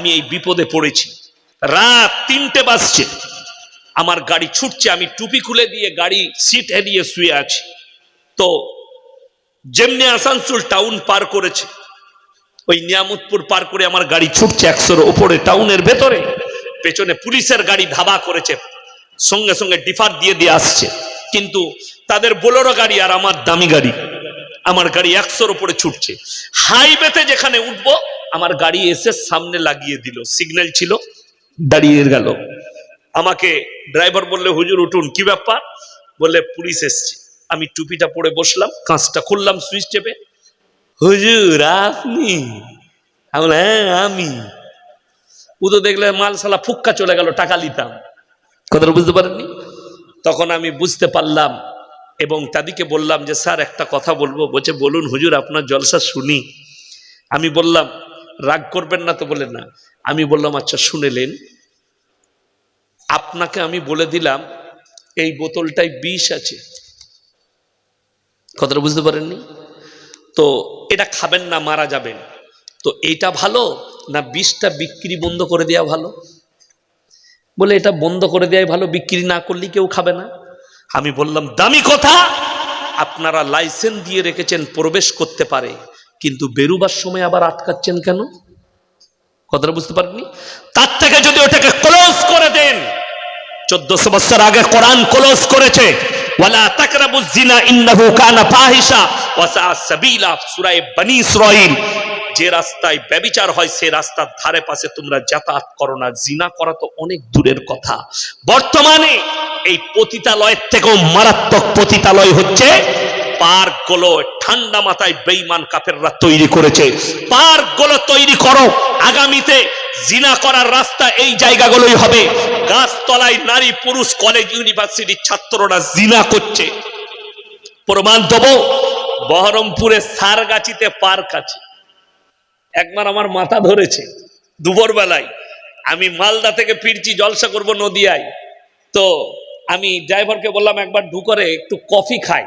আমি এই বিপদে পড়েছি। রাত তিনটে বাজছে। আমার গাড়ি ছুটছে, আমি টুপি খুলে দিয়ে গাড়ি সিট এড়িয়ে শুয়ে আছি। তো যেমনি আসানসোল টাউন পার করেছে, ওই নিয়ামতপুর পার করে আমার গাড়ি ছুটছে একশোর ওপরে টাউনের ভেতরে। পেছনে পুলিশের গাড়ি ধাবা করেছে, সঙ্গে সঙ্গে ডিফার দিয়ে দিয়ে আসছে। কিন্তু তাদের বোলেরো গাড়ি আর আমার দামি গাড়ি, আমার গাড়ি একশোর উপরে ছুটছে। হাইওয়েতে যেখানে উঠবো আমার গাড়ি এসে সামনে লাগিয়ে দিল। সিগন্যাল ছিল দাঁড়িয়ে গেল। আমাকে ড্রাইভার বললে হুজুর উঠুন। কি ব্যাপার? বললে পুলিশ এসছে। আমি টুপিটা পরে বসলাম কাঁচটা খুললাম সুইচ চেপে হুজুর আপনি? হ্যাঁ আমি। ও তো দেখলে মাল সালা ফুক্কা চলে গেল টাকা নিতাম। কথাটা বুঝতে পারেননি? তখন আমি বুঝতে পারলাম এবং তাদেরকে বললাম যে স্যার একটা কথা বলব। বলছে বলুন হুজুর আপনার জলসা শুনি। আমি বললাম রাগ করবেন না তো বলে না। আমি বললাম আচ্ছা শুনেলেন। আপনাকে আমি বলে দিলাম, এই বোতলটায় বিষ আছে। কথাটা বুঝতে পারেননি? তো এটা খাবেন না, মারা যাবেন। তো এটা ভালো না বিষটা বিক্রি বন্ধ করে দেওয়া ভালো? বলে, এটা বন্ধ করে দেওয়াই ভালো, বিক্রি না করলে কেউ খাবে না। আমি বললাম, দামি কথা। আপনারা লাইসেন্স দিয়ে রেখেছেন, প্রবেশ করতে পারে। কিন্তু বেরুবার সময় আবার আটকাচ্ছেন কেন? কথাটা বুঝতে পারেননি তার থেকে যদি ওটাকে ক্লোজ করে দেন, চোদ্দশো বছর আগে কোরআন ক্লোজ করেছে যে রাস্তায় ব্যভিচার হয় রাস্তার ধারে পাশে তোমরা যাতায়াত করো না, জিনা করা তো অনেক দূরের কথা। বর্তমানে এই পতিতালয়ের থেকেও মারাত্মক পতিতালয় হচ্ছে পার্ক গুলো ঠান্ডা মাথায় বেইমান কাফেররা তৈরি করেছে। পার্কগুলো তৈরি করো। আগামীতে জিনা করার রাস্তা এই জায়গাগুলোই হবে। গাছতলায় নারী, পুরুষ কলেজ ইউনিভার্সিটির ছাত্ররা জিনা করছে। প্রমাণ দেব, বহরমপুরে সারগাছিতে পার্ক আছে। একবার আমার মাথা ধরেছে দুপুর বেলায় আমি মালদা থেকে ফিরছি, জলসা করব নদিয়ায়। তো আমি ড্রাইভারকে বললাম, একবার ঢুকরে একটু কফি খাই।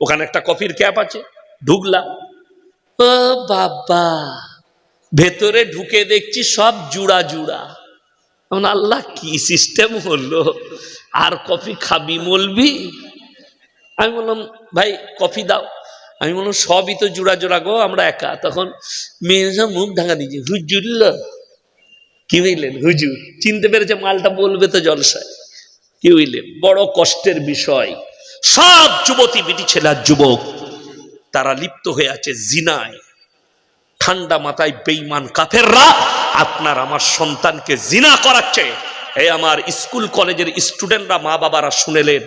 ওখানে একটা কফির ক্যাপ আছে, ঢুকলাম। ও বাবা, ভেতরে ঢুকে দেখছি সব জুড়া জুড়া। এখন আল্লাহ কি সিস্টেম হলো? আর কফি খাবি বলবি? আমি বললাম, ভাই, কফি দাও। আমি বললাম, সবই তো জোড়া জোড়া গো, আমরা একা। তখন মেয়ে মুখ ঢাকা দিয়েছে, হুজুর কি বুঝলেন হুজুর? চিনতে পেরেছে মালটা বলবে তো জলসায়। কি বুঝলেন বড় কষ্টের বিষয়। সব যুবতী বিটি ছেলের যুবক, তারা লিপ্ত হয়ে আছে জিনায়। ঠান্ডা মাথায় বেইমান কাফেররা আপনার আমার সন্তানকে জিনা করাচ্ছে। এই আমার স্কুল কলেজের স্টুডেন্টরা মা বাবারা শুনেলেন,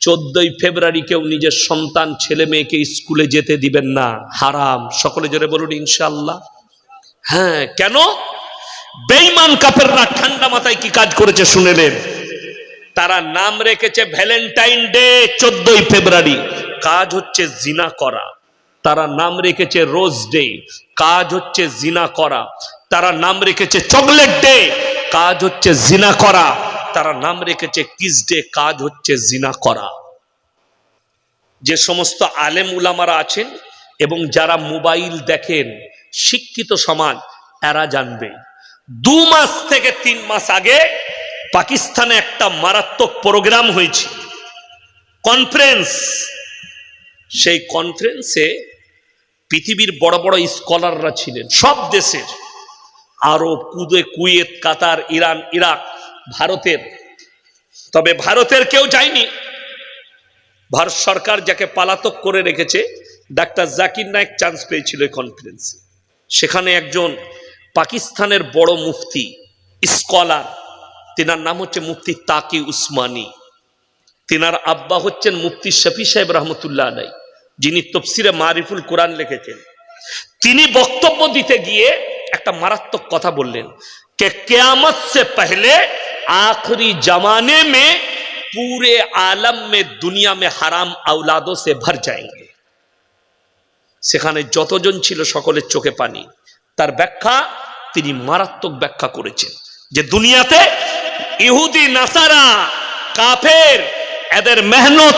চোদ্দই ফেব্রুয়ারি কেউ নিজের সন্তান, ছেলে মেয়েকে স্কুলে যেতে দিবেন না। হারাম। সকলে জোরে বলুন ইনশাল্লাহ হ্যাঁ কেন? বেইমান কাপেররা ঠান্ডা মাথায় কি কাজ করেছে শুনেলেন। তারা নাম রেখেছে ভ্যালেন্টাইন ডে চোদ্দই ফেব্রুয়ারি। কাজ হচ্ছে জিনা করা। তারা নাম রেখেছে রোজ ডে। কাজ হচ্ছে জিনা করা। তারা নাম রেখেছে চকলেট ডে। কাজ হচ্ছে জিনা করা। তারা নাম রেখেছে কিস ডে। কাজ হচ্ছে জিনা করা। যে সমস্ত আলেম উলামারা আছেন এবং যারা মোবাইল দেখেন, শিক্ষিত সমাজ, এরা জানবে। দু মাস থেকে তিন মাস আগে পাকিস্তানে একটা মারাত্মক প্রোগ্রাম হয়েছে। কনফারেন্স। সেই কনফারেন্সে পৃথিবীর বড় বড় স্কলাররা ছিলেন। সব দেশের, আরব, কুদে, কুয়েত, কাতার, ইরান, ইরাক, ভারতের। তবে ভারতের কেউ যায়নি। ভারত সরকার যাকে পালাতক করে রেখেছে, ডাক্তার জাকির নায়ক চান্স পেয়েছিল কনফারেন্সে। সেখানে একজন পাকিস্তানের বড় মুফতি, স্কলার। তিনার নাম হচ্ছে মুফতি তাকি উসমানি। তিনার আব্বা হচ্ছেন মুফতি শফি সাহেব রহমতুল্লাহ আলাই যিনি তফসিরে মারিফুল কোরআন লিখেছেন। তিনি বক্তব্য দিতে গিয়ে একটা মারাত্মক কথা বললেন কে কেয়ামত সে পহলে আখরি জমানে মে পুরে আলম মে দুনিয়া মে হারাম আউলাদো সে ভর जाएंगे সেখানে যতজন ছিল সকলের চোখে পানি। তার ব্যাখ্যা তিনি মারাত্মক ব্যাখ্যা করেছেন যে, দুনিয়াতে ইহুদি, নাসারা, কাফের, এদের মেহনত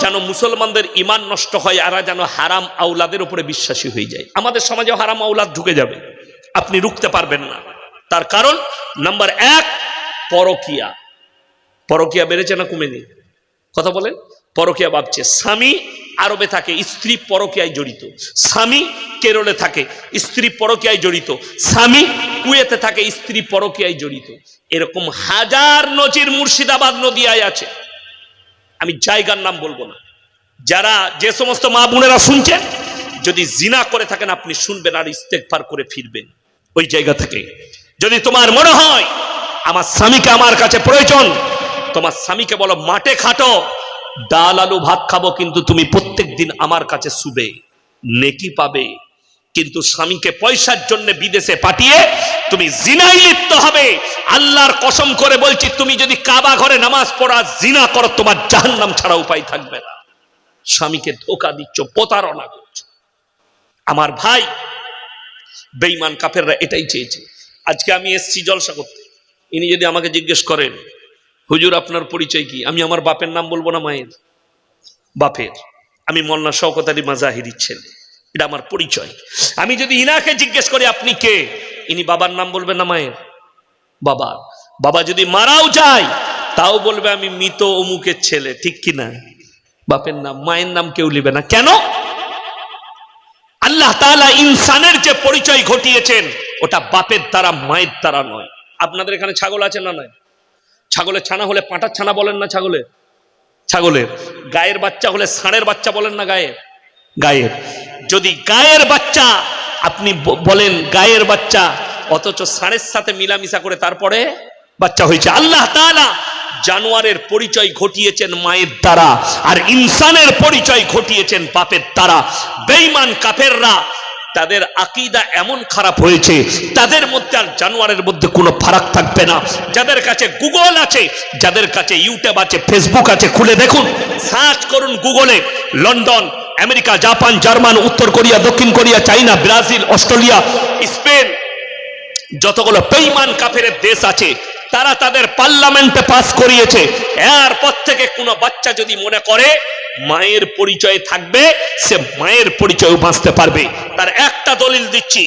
যেন মুসলমানদের ইমান নষ্ট হয় আর যেন হারাম আউলাদের উপরে বিশ্বাসী হয়ে যায়। আমাদের সমাজে হারাম আউলাদ ঢুকে যাবে। আপনি রুখতে পারবেন না। তার কারণ, নাম্বার এক, পরকিয়া। পরকিয়া বেড়েছে না কমেনি? কথা বলেন। পরকিয়া ভাবছে। স্বামী আরবে থাকে, স্ত্রী পরকিয়ায় জড়িত। স্বামী কেরলে থাকে, স্ত্রী পরকিয়ায় জড়িত। স্বামী কুয়েতে থাকে, স্ত্রী পরকিয়ায় জড়িত। এরকম হাজার নজির মুর্শিদাবাদ নদিয়ায় আছে। আমি জায়গার নাম বলব না। যারা যে সমস্ত মা বোনেরা শুনছেন, যদি জিনা করে থাকেন, আপনি শুনবেন আর ইস্তেকফার করে ফিরবেন। ওই জায়গা থেকে। যদি তোমার মনে হয়, আমার স্বামীকে আমার কাছে প্রয়োজন, তোমার স্বামীকে বলো, মাঠে খাটো। ডাল আলু ভাত খাব কিন্তু তুমি প্রত্যেক দিন আমার কাছে শুবে, নেকি পাবে। কিন্তু স্বামীকে পয়সার জন্য বিদেশে পাঠিয়ে তুমি জিনাই লিপ্ত হবে। আল্লাহর কসম করে বলছি, তুমি যদি কাবা ঘরে নামাজ পড়া, জিনা করো, তোমার জাহান্নাম ছাড়া উপায় থাকবে না। স্বামীকে ধোকা দিচ্ছ, প্রতারণা করছ। আমার ভাই, বেঈমান কাফেররা এটাই চেয়েছে। আজকে আমি এসছি জলসা করতে। ইনি যদি আমাকে জিজ্ঞেস করেন হুজুর, আপনার পরিচয় কি? আমি আমার বাপের নাম বলব না মায়ের? বাপের। আমি মল্লা শওকত আলী মাজাহিরির ছেলে। এটা আমার পরিচয়। আমি যদি ইনাকে জিজ্ঞেস করি, আপনি কে? ইনি বাবার নাম বলবেন না মায়ের? বাবা। বাবা যদি মারাও যায়, তাও বলবে আমি মৃত অমুকের ছেলে। ঠিক কি না? বাপের নাম, মায়ের নাম কেউ লিবে না। কেন? আল্লাহ তাআলা ইনসানের যে পরিচয় ঘটিয়েছেন, ওটা বাপের দ্বারা, মায়ের দ্বারা নয়। আপনাদের এখানে ছাগল আছে না নয়? ছাগলের ছানা হলে পাঁটার ছানা বলেন না ছাগলের ছাগলের। গায়ের বাচ্চা হলে ষাঁড়ের বাচ্চা বলেন না গায়ের? গায়ের। যদি গায়ের বাচ্চা, আপনি বলেন গায়ের বাচ্চা, অথচ ষাঁড়ের সাথে মিলামিশা করে তারপরে বাচ্চা হয়েছে। আল্লাহ তাআলা জানোয়ারের পরিচয় ঘটিয়েছেন মায়ের দ্বারা, আর ইনসানের পরিচয় ঘটিয়েছেন পাপের দ্বারা। বেঈমান কাফেররা তাদের আকিদা এমন খারাপ হয়েছে, তাদের মধ্যে আর জানোয়ারের মধ্যে কোনো ফারাক থাকবে না। যাদের কাছে গুগল আছে, যাদের কাছে ইউটিউব আছে, ফেসবুক আছে, খুলে দেখুন। সার্চ করুন গুগলে, লন্ডন, আমেরিকা, জাপান, জার্মান, উত্তর কোরিয়া, দক্ষিণ Korea, China, Brazil, Australia, Spain, যতগুলো বেইমান কাফের দেশ আছে তারা তাদের পার্লামেন্টে পাস করিয়েছে। এরপর থেকে কোনো বাচ্চা যদি মনে করে, মায়ের পরিচয় থাকবে, সে মায়ের পরিচয় বাঁচতে পারবে। তার একটা দলিল দিচ্ছি,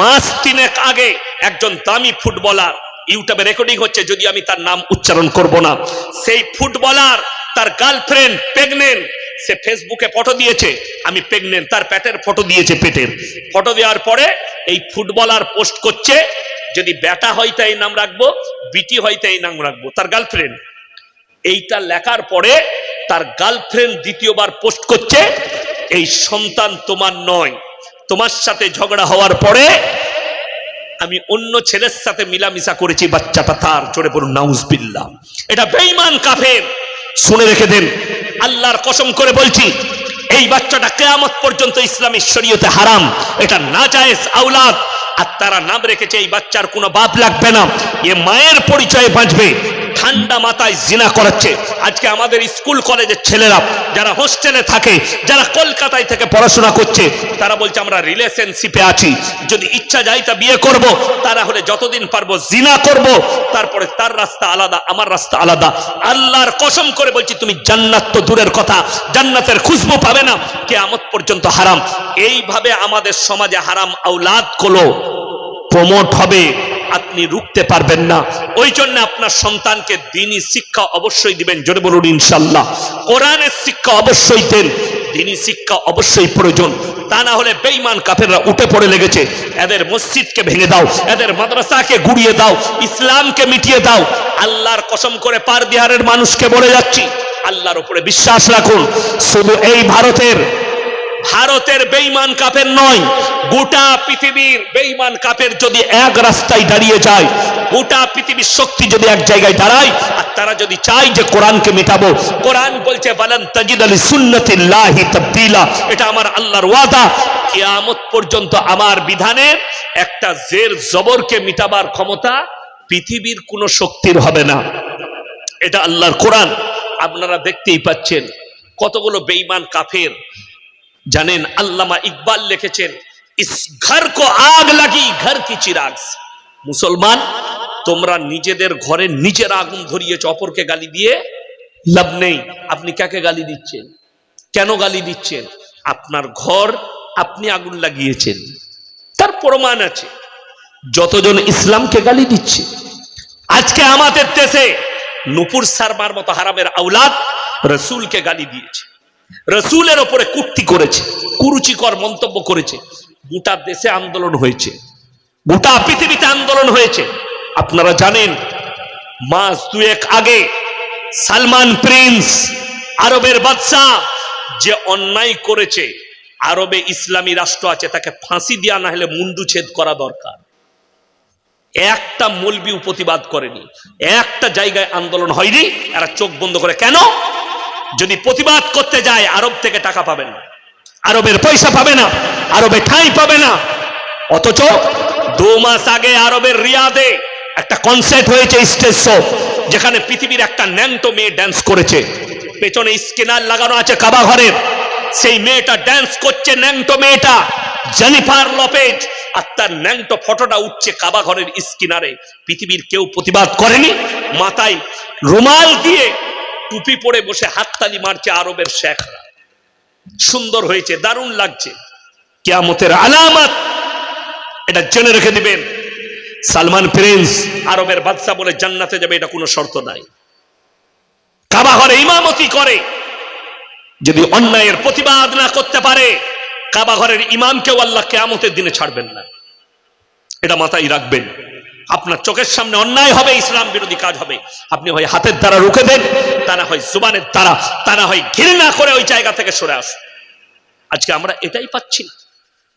মাস তিনেক আগে একজন দামি ফুটবলার, ইউটিউবে রেকর্ডিং হচ্ছে, যদি আমি তার নাম উচ্চারণ করব না, সেই ফুটবলার তার গার্লফ্রেন্ড প্রেগনেন্ট সে ফেসবুকে ফটো দিয়েছে, আমি প্রেগনেন্ট তার পেটের ফটো দিয়েছে পেটের। ফটো দেওয়ার পরে এই ফুটবলার পোস্ট করছে যদি বেটা হয় তাই নাম রাখব, বিটি হয় তাই নাম রাখব, তার গার্লফ্রেন্ড এইটা লেখার পরে তার গার্লফ্রেন্ড দ্বিতীয়বার পোস্ট করছে, এই সন্তান তোমার নয়। তোমার সাথে ঝগড়া হওয়ার পরে আমি অন্য ছেলের সাথে মিলামিশা করেছি, বাচ্চাটা তার চড়ে পড়ুন নাউজবিল্লা এটা বেঈমান কাফের। শুনে রেখে দেন, আল্লাহর কসম করে বলছি, এই বাচ্চাটা কেয়ামত পর্যন্ত ইসলামী শরীয়তে হারাম। এটা না জায়েজ আউলাদ আর তারা নাম রেখেছে এই বাচ্চার কোনো বাপ লাগবে না। এ মায়ের পরিচয়ে বাঁচবে। ঠান্ডা মাথায় জিনা করাচ্ছে। আজকে আমাদের স্কুল কলেজের ছেলেরা যারা হোস্টেলে থাকে, যারা কলকাতায় থেকে পড়াশোনা করছে, তারা বলছে, আমরা রিলেশনশিপে আছি। যদি ইচ্ছা যাই তা বিয়ে করব তারা হলে যতদিন পারব জিনা করব, তারপরে তার রাস্তা আলাদা, আমার রাস্তা আলাদা। আল্লাহর কসম করে বলছি, তুমি জান্নাত তো দূরের কথা, জান্নাতের খুশবু পাবে না, কেয়ামত পর্যন্ত হারাম। এইভাবে আমাদের সমাজে হারাম আউলাদগুলো প্রমোট হবে। আপনি রুখতে পারবেন না। ওই জন্য আপনার সন্তানকে দিনই শিক্ষা অবশ্যই দিবেন। জোরে বলুন ইনশাল্লাহ কোরআনের শিক্ষা অবশ্যই দেন। দিনই শিক্ষা অবশ্যই প্রয়োজন। তা না হলে বেঈমান কাফেররা উঠে পড়ে লেগেছে। এদের মসজিদকে ভেঙে দাও, এদের মাদ্রাসাকে গুড়িয়ে দাও, ইসলামকে মিটিয়ে দাও। আল্লাহর কসম করে পার বিহারের মানুষকে বলে যাচ্ছি। আল্লাহর উপরে বিশ্বাস রাখুন। শুধু এই ভারতের ভারতের বেইমান কাপের নয়, গোটা পৃথিবীর বেইমান কাপের যদি এক রাস্তায় দাঁড়িয়ে যায়, গোটা পৃথিবীর শক্তি যদি এক জায়গায় দাঁড়ায়, আর তারা যদি চায় যে কোরআনকে মেটাবো, কোরআন বলছে বলেন তাজিদ আলী সুন্নতিল্লাহি তাবদিলা এটা আমার আল্লাহর ওয়াদা। কিয়ামত পর্যন্ত আমার বিধানের একটা জের জবরকে মিটাবার ক্ষমতা পৃথিবীর কোনো শক্তির হবে না। এটা আল্লাহর কোরআন। আপনারা দেখতেই পাচ্ছেন কতগুলো বেইমান কাফের জানেন আল্লামা ইকবাল লিখেছেন, ইস ঘর কো আগ লাগি, ঘর কি চিরাগ মুসলমান, তোমরা নিজেদের ঘরে নিজের আগুন ধরিয়েছ, অপরকে গালি দিয়ে লাভ নেই। আপনি কাকে গালি দিচ্ছেন? কেন গালি দিচ্ছেন? আপনার ঘর আপনি আগুন লাগিয়েছেন। তার প্রমাণ আছে। যতজন ইসলামকে গালি দিচ্ছে, আজকে আমাদের দেশে নুপুর সারমার মতো হারামের আউলাদ রসুলকে গালি দিয়েছে। রসুলের ওপরে কুর্তি করেছে, কুরুচিকর মন্তব্য করেছে। গোটা দেশে আন্দোলন হয়েছে, গোটা পৃথিবীতে আন্দোলন হয়েছে। আপনারা জানেন, মাস দুয়েক আগে সালমান প্রিন্স, আরবের বাদশাহ, যে অন্যায় করেছে, আরবে ইসলামী রাষ্ট্র আছে, তাকে ফাঁসি দেওয়া না হলে মুন্ডু ছেদ করা দরকার। একটা মলবিও প্রতিবাদ করেনি, একটা জায়গায় আন্দোলন হয়নি, এরা চোখ বন্ধ করে। কেন? যদি প্রতিবাদ করতে যায়, আরব থেকে টাকা পাবেন না। আরবের পয়সা পাবে না, আরবে ঠাঁই পাবে না। অথচ দু মাস আগে আরবের রিয়াদে একটা কনসার্ট হয়েছে স্টেজ শো, যেখানে পৃথিবীর একটা ন্যাংটো মেয়ে ড্যান্স করেছে। পেছনে স্কেনার লাগানো আছে কাবা ঘরের। সেই মেয়েটা ড্যান্স করছে ন্যাংটো মেয়েটা জেনিফার লপেজ আর তার ন্যাংটো ফটোটা উঠছে কাবা ঘরের স্কিনারে। পৃথিবীর কেউ প্রতিবাদ করেনি। মাথায় রুমাল দিয়ে টুপি পরে বসে হাততালি মারছে আরবের শেখরা। সুন্দর হয়েছে, দারুণ লাগছে। কেয়ামতের আলামত, এটা জেনে রেখে দিবেন। সালমান প্রিন্স আরবের বাদশা বলে জান্নাতে যাবে, এটা কোনো শর্ত নাই। কাবা ঘরে ইমামতি করে। যদি অন্যায়ের প্রতিবাদ না করতে পারে, কাবা ঘরের ইমামকেও আল্লাহ কেয়ামতের দিনে ছাড়বেন না। এটা মাথায় রাখবেন। আপনার চোখের সামনে অন্যায় হবে, ইসলাম বিরোধী কাজ হবে। আপনি হয় হাতের দ্বারা রুখে দেন, তা না হয় জুবানের দ্বারা, তা না হয় ঘৃণা করে ওই জায়গা থেকে সরে আসুন। আজকে আমরা এটাই পাচ্ছি না।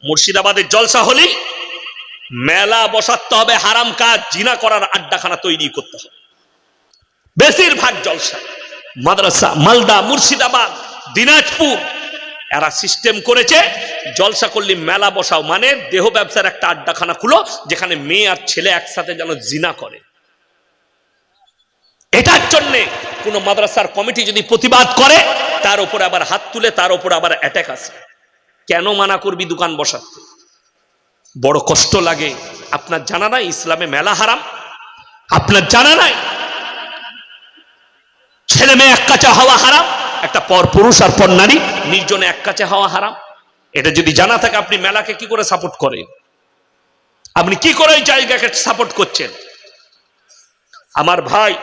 মুর্শিদাবাদের জলসা হলেই মেলা বসাতে হবে, হারাম কাজ, জিনা করার আড্ডাখানা তৈরি করতে হবে। বেশিরভাগ জলসা, মাদ্রাসা, মালদা, মুর্শিদাবাদ, দিনাজপুর এরা সিস্টেম করেছে, জলসা করলে মেলা বসাও মানে দেহ ব্যবসার একটা আড্ডাখানা খুলো, যেখানে মেয়ে আর ছেলে একসাথে যেন জিনা করে। এটার জন্যে কোনো মাদ্রাসার কমিটি যদি প্রতিবাদ করে, তার উপরে আবার হাত তুলে, তার উপরে আবার অ্যাটাক আসে। কেন মানা করবি দোকান বসাতে? বড় কষ্ট লাগে। আপনার জানা নাই ইসলামে মেলা হারাম? আপনার জানা নাই? ছেলে মেয়ে এক কাঁচা হওয়া হারাম? একটা পর পুরুষ আর পর নারী, নির্জনে এক কাছে হওয়া হারাম। এটা যদি জানা থাকে, আপনি মেলাকে কি করে সাপোর্ট করেন? আপনি কি করে জায়গাকে সাপোর্ট করছেন? আমার ভাই,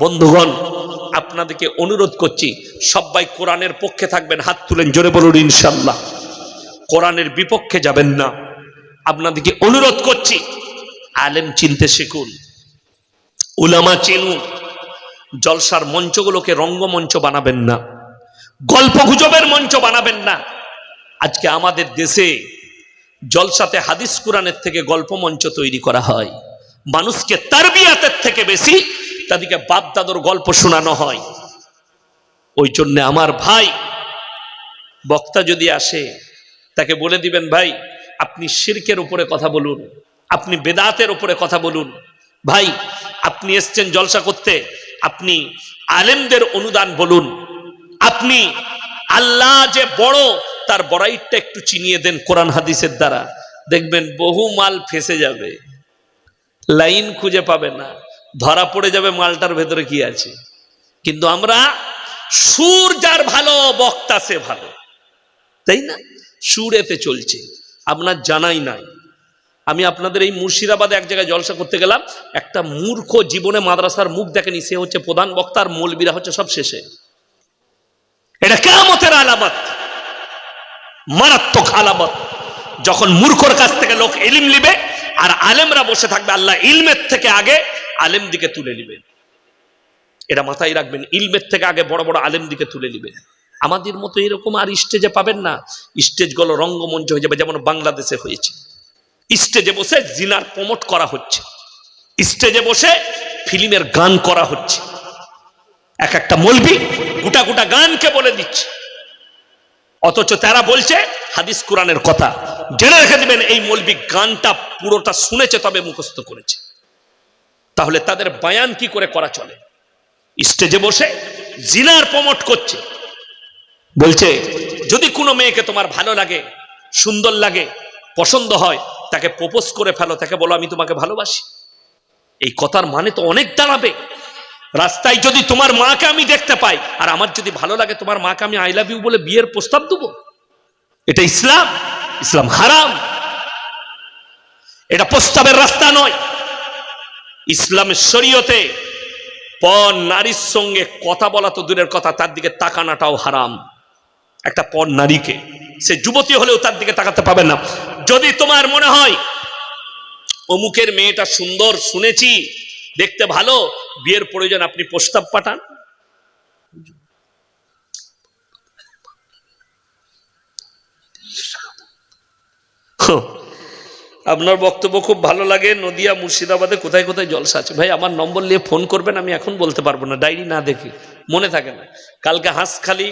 বন্ধুগণ, আপনাদেরকে অনুরোধ করছি, সবাই কোরআনের পক্ষে থাকবেন, হাত তুলেন, জোরে বলুন ইনশাল্লাহ কোরআনের বিপক্ষে যাবেন না। আপনাদেরকে অনুরোধ করছি, আলেম চিনতে শিখুন, উলামা চিনুন, জলসার মঞ্চগুলোকে রঙ্গমঞ্চ বানাবেন না। গল্প গুজবের মঞ্চ বানাবেন না। আজকে আমাদের দেশে জলসাতে হাদিস কোরআনের থেকে গল্প মঞ্চ তৈরি করা হয়। মানুষকে তারবিয়াতের থেকে বেশি তাদেরকে বাপ দাদর গল্প শোনানো হয়। ওই জন্য আমার ভাই বক্তা যদি আসে, তাকে বলে দিবেন, ভাই, আপনি শিরকের উপরে কথা বলুন, আপনি বেদাতের উপরে কথা বলুন। ভাই, আপনি এসছেন জলসা করতে, আপনি আলেমদের অনুদান বলুন। আপনি আল্লাহ যে বড়, তার বড়াইটা একটু চিনিয়ে দেন কোরআন হাদিসের দ্বারা। দেখবেন বহু মাল ফেসে যাবে। লাইন খুঁজে পাবে না। ধরা পড়ে যাবে মালটার ভেতরে কি আছে। কিন্তু আমরা, সুর যার ভালো, বক্তা সে ভালো। তাই না? সুর এতে চলছে। আপনার জানাই নাই। আমি আপনাদের এই মুর্শিদাবাদে এক জায়গায় জলসা করতে গেলাম। একটা মূর্খ জীবনে মাদ্রাসার মুখ দেখেনি। সে হচ্ছে প্রধান বক্তা আর মৌলবীরা হচ্ছে সব শেষে। এটা কেমতের আলামত। মারাত্মক আলামত। যখন মূর্খর কাছ থেকে লোক এলিম নিবে, আর আলেমরা বসে থাকবে আল্লাহ ইলমের থেকে আগে আলেম দিকে তুলে নিবে। এটা মাথায় রাখবেন, ইলমের থেকে আগে বড় বড় আলেম দিকে তুলে নিবে। আমাদের মতো এরকম আর স্টেজে পাবেন না। স্টেজগুলো রঙ্গমঞ্চ হয়ে যাবে, যেমন বাংলাদেশে হয়েছে। স্টেজে বসে জিনার প্রমোট করা হচ্ছে। স্টেজে বসে ফিল্মের গান করা হচ্ছে। এক একটা মলবি গোটা গোটা গানকে বলে দিচ্ছে। অথচ তারা বলছে, হাদিস কোরআনের কথা। জেনে রেখে দিবেন, এই মলবি গানটা পুরোটা শুনেছে, তবে মুখস্থ করেছে। তাহলে তাদের বায়ান কি করে করা চলে? স্টেজে বসে জিনার প্রমোট করছে। বলছে, যদি কোনো মেয়েকে তোমার ভালো লাগে, সুন্দর লাগে, পছন্দ হয়, তাকে প্রপোজ করে ফেলো, তাকে বলো, আমি তোমাকে ভালোবাসি। এই কথার মানে তো অনেক দাঁড়াবে। রাস্তায় যদি তোমার মাকে আমি দেখতে পাই, আর আমার যদি ভালো লাগে, তোমার মাকে আমি আই লাভ ইউ বলে বিয়ের প্রস্তাব দেবো? এটা ইসলাম। ইসলাম হারাম। এটা প্রস্তাবের রাস্তা নয়। ইসলামের শরীয়তে পর নারীর সঙ্গে কথা বলা তো দূরের কথা, তার দিকে তাকানাটাও হারাম। একটা পর নারীকে, সে যুবতী হলেও তার দিকে তাকাতে পাবে না। যদি তোমার মনে হয়, অমুকের মেয়েটা সুন্দর, শুনেছি দেখতে ভালো, বিয়ের প্রয়োজন আপনি প্রস্তাব পাঠান। আপনার বক্তব্য খুব ভালো লাগে, নদিয়া, মুর্শিদাবাদে কোথায় কোথায় জলসা আছে? ভাই, আমার নম্বর নিয়ে ফোন করবেন, আমি এখন বলতে পারব না, ডায়েরি না দেখি, মনে থাকে না। কালকে হাঁসখালি,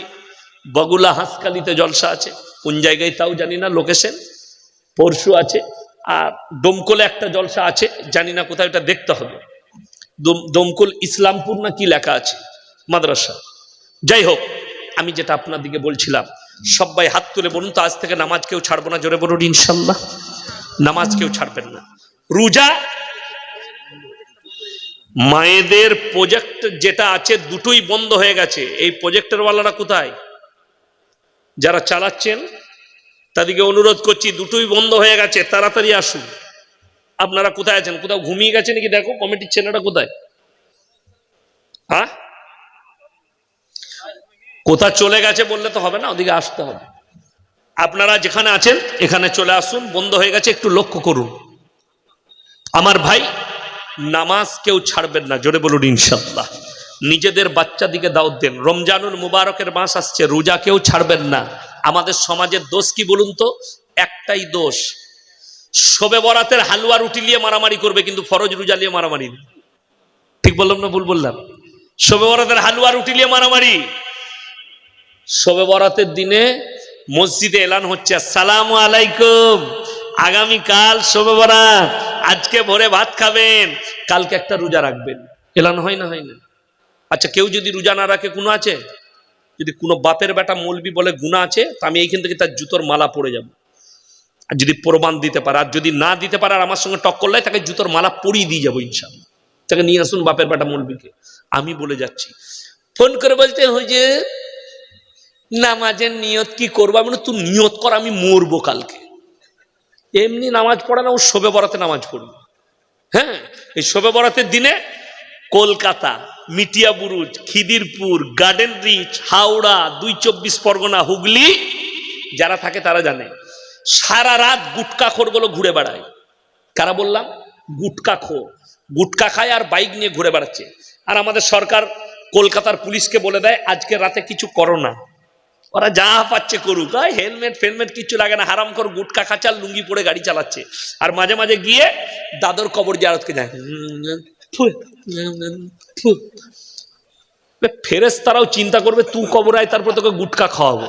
বগুলা হাঁসখালিতে জলসা আছে, কোন জায়গায় তাও জানি না, লোকেশন, পরশু আছে, আর দমকলে একটা জলসা আছে, জানি না কোথায়, ওটা দেখতে হবে। দমকল ইসলামপুর না কি লেখা আছে? মাদ্রাসা। যাই হোক, আমি যেটা আপনার দিকে বলছিলাম, সবাই হাত তুলে বলুন তো, আজ থেকে নামাজ কেউ ছাড়বো না, জোরে বলুন, ইনশাল্লাহ। নামাজ কেউ ছাড়বেন না। রোজা, মায়েদের প্রজেক্ট যেটা আছে, দুটোই বন্ধ হয়ে গেছে। এই প্রজেক্টের ওয়ালারা কোথায়? যারা চালাচ্ছেন, তাদেরকে অনুরোধ করছি, দুটোই বন্ধ হয়ে গেছে, তাড়াতাড়ি আসুন। আপনারা কোথায় আছেন? কোথাও ঘুমিয়ে গেছে নাকি? দেখো, কমিটির ছেলেটা কোথায়? হ্যাঁ? কোথা চলে গেছে বললে তো হবে না, ওদিকে আসতে হবে। আপনারা যেখানে আছেন, এখানে চলে আসুন, বন্ধ হয়ে গেছে, একটু লক্ষ্য করুন। আমার ভাই, নামাজ কেউ ছাড়বেন না, জোরে বলুন ইনশাল্লাহ নিজেদের বাচ্চাদিকে দাওয়াত দেন। রমজানুল মুবারকের মাস আসছে, রোজা কেউ ছাড়বেন না। আমাদের সমাজের দোষ কি বলুন তো? একটাই দোষ শোবে বরাতের হালুয়া রুটি নিয়ে মারামারি করবে, কিন্তু ফরজ রোজা নিয়ে মারামারি ঠিক বললাম না ভুল বললাম? শোবে বরাতের হালুয়া রুটি নিয়ে মারামারি। শোবে বরাতের দিনে মসজিদে এলান হচ্ছে, আসসালাম আলাইকুম, আগামীকাল শোবে বরাত, আজকে ভোরে ভাত খাবেন, কালকে একটা রোজা রাখবেন। এলান হয় না হয় না। আচ্ছা কেউ যদি রোজা না রাখে কোনো আছে? যদি কোনো বাপের বেটা মলবি বলে গুণা আছে, তা আমি এইখান থেকে তার জুতোর মালা পরে যাব। যদি প্রমাণ দিতে পারে, আর যদি না দিতে পারে, আর আমার সঙ্গে টক করলে, তাকে জুতোর মালা পরিয়ে দিয়ে যাব ইনশাল্লাহ তাকে নিয়ে আসুন বাপের বেটা মলবিকে আমি বলে যাচ্ছি, ফোন করে বলতে যে, নামাজের নিয়ত কি করব? আমি তুই নিয়ত কর, আমি মরবো কালকে। এমনি নামাজ পড়ে না, ও শোবে বরাতে নামাজ পড়বে। হ্যাঁ এই শোবে বরাতের দিনে কলকাতা, মিটিয়া বুরুজ, খিদিরপুর, গার্ডেন রিচ, হাওড়া, দুই চব্বিশ পরগনা, হুগলি, যারা থাকে তারা জানে। সারা রাত গুটকা খোরগুলো ঘুরে বেড়ায়। কারা বললাম? গুটকা খোর। গুটকা খায় আর বাইক নিয়ে ঘুরে বেড়াচ্ছে। আর আমাদের সরকার কলকাতার পুলিশকে বলে দেয়, আজকে রাতে কিছু করো না। ওরা যা পাচ্ছে করুক। হেলমেট, ফেলমেট কিছু লাগে না। হারাম কর গুটকা খাচার লুঙ্গি পরে গাড়ি চালাচ্ছে। আর মাঝে মাঝে গিয়ে দাদর কবর জারতকে যায়। ফেরেস তারাও চিন্তা করবে, তুই কবর আয়, তারপর তোকে গুটকা খাওয়াবো।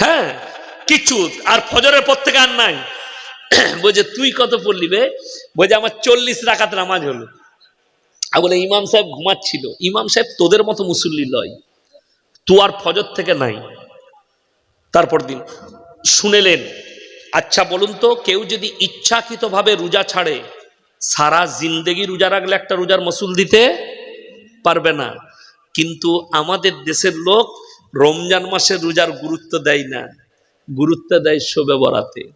হ্যাঁ কিচ্ছু, আর ফজরের পর থেকে আর নাই। বলছে তুই কত পড়লি বে? বলছে আমার চল্লিশ রাখাত নামাজ হলো। আর বলে, ইমাম সাহেব ঘুমাচ্ছিল। ইমাম সাহেব তোদের মতো মুসল্লি লয়। তু আর ফজর থেকে নাই। তারপর দিন, শুনেলেন আচ্ছা বলুন তো, কেউ যদি ইচ্ছাকৃতভাবে রোজা ছাড়ে, সারা জিন্দেগি রোজা রাখলে একটা রোজার মসুল দিতে পারবে না। কিন্তু আমাদের দেশের লোক রমজান মাসে রোজার গুরুত্ব দেয় না। গুরুত্ব দেয় শোবে বরাতের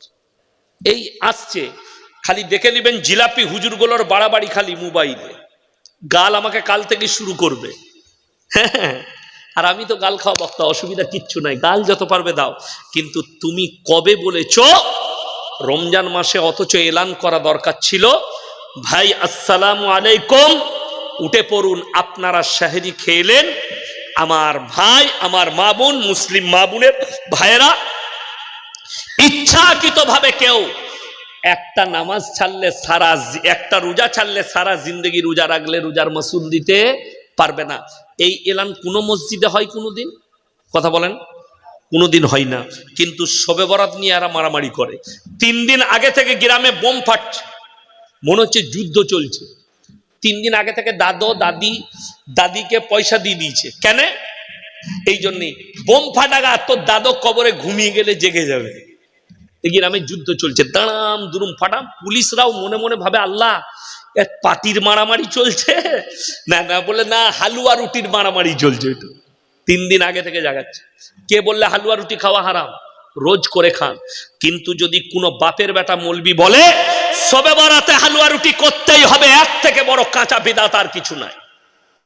এই আসছে, খালি দেখে নেবেন জিলাপি হুজুরগুলোর বাড়াবাড়ি খালি মোবাইলে। গাল আমাকে কাল থেকে শুরু করবে। হ্যাঁ আর আমি তো গাল খাওয়া বক্তা, অসুবিধা কিচ্ছু নাই। গাল যত পারবে দাও। কিন্তু তুমি কবে বলেছ, রমজান মাসে অথচ এলান করা দরকার ছিল? ভাই, আসসালামু আলাইকুম। উঠে পড়ুন, আপনারা শাহেরি খেলেন আমার ভাই, আমার মা বোন, মুসলিম মা বোনের ভাইয়েরা ইচ্ছাকৃতভাবে কেউ একটা নামাজ ছাড়লে সারা একটা রোজা ছাড়লে সারা জিন্দগি রোজা রাখলে রোজার মাসুল দিতে পারবে না। এই এলান কোনো মসজিদে হয় কোনোদিন? কথা বলেন। কোনোদিন হয় না। কিন্তু শবে বরাত নিয়ে এরা মারামারি করে। তিন দিন আগে থেকে গ্রামে বোম ফাটছে। মনে হচ্ছে যুদ্ধ চলছে। তিন দিন আগে থেকে দাদো, দাদি, দাদিকে পয়সা দিয়ে দিয়েছে। কেন? এই জন্যে। বোম ফাটাগা তোর দাদো কবরে ঘুমিয়ে গেলে জেগে যাবে। গ্রামে যুদ্ধ চলছে। দাঁড়াম, দুরুম, ফাটাম। পুলিশরাও মনে মনে ভাবে, আল্লাহ পাটির মারামারি চলছে? না না বলে না, হালুয়া রুটির মারামারি চলছে এটা তিন দিন আগে থেকে জাগাচ্ছে। কে বললে, হালুয়া রুটি খাওয়া হারাম, রোজ করে খান। কিন্তু যদি কোনো বাপের বেটা মলবি বলে, সবে বরাতে হালুয়া রুটি করতেই হবে এক থেকে বড় কাঁচা বিদাত আর কিছু নাই।